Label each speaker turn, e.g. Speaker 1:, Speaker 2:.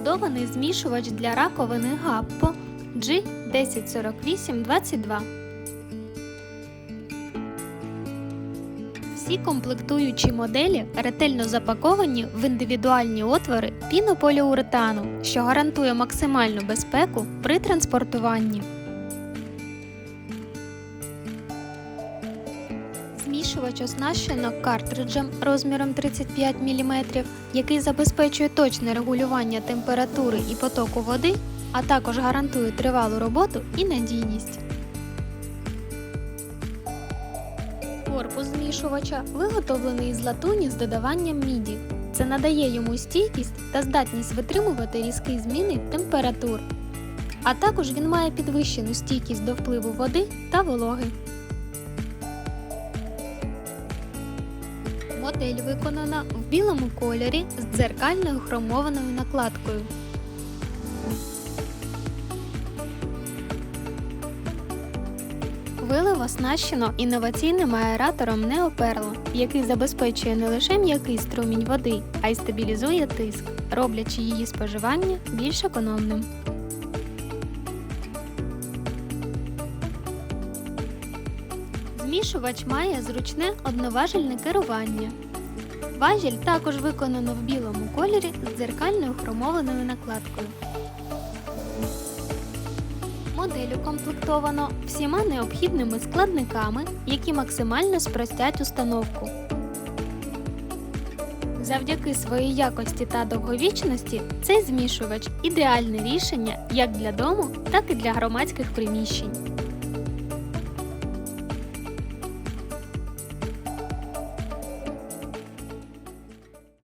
Speaker 1: Вбудований змішувач для раковини Гаппо G104822. Всі комплектуючі моделі ретельно запаковані в індивідуальні отвори пінополіуретану, що гарантує максимальну безпеку при транспортуванні. Змішувач оснащено картриджем розміром 35 мм, який забезпечує точне регулювання температури і потоку води, а також гарантує тривалу роботу і надійність. Корпус змішувача виготовлений із латуні з додаванням міді. Це надає йому стійкість та здатність витримувати різкі зміни температур. А також він має підвищену стійкість до впливу води та вологи. Модель виконана в білому кольорі з дзеркальною хромованою накладкою. Вилив оснащено інноваційним аератором Неоперло, який забезпечує не лише м'який струмінь води, а й стабілізує тиск, роблячи її споживання більш економним. Змішувач має зручне одноважельне керування. Важіль також виконано в білому кольорі з дзеркальною хромованою накладкою. Модель укомплектовано всіма необхідними складниками, які максимально спростять установку. Завдяки своїй якості та довговічності цей змішувач ідеальне рішення як для дому, так і для громадських приміщень.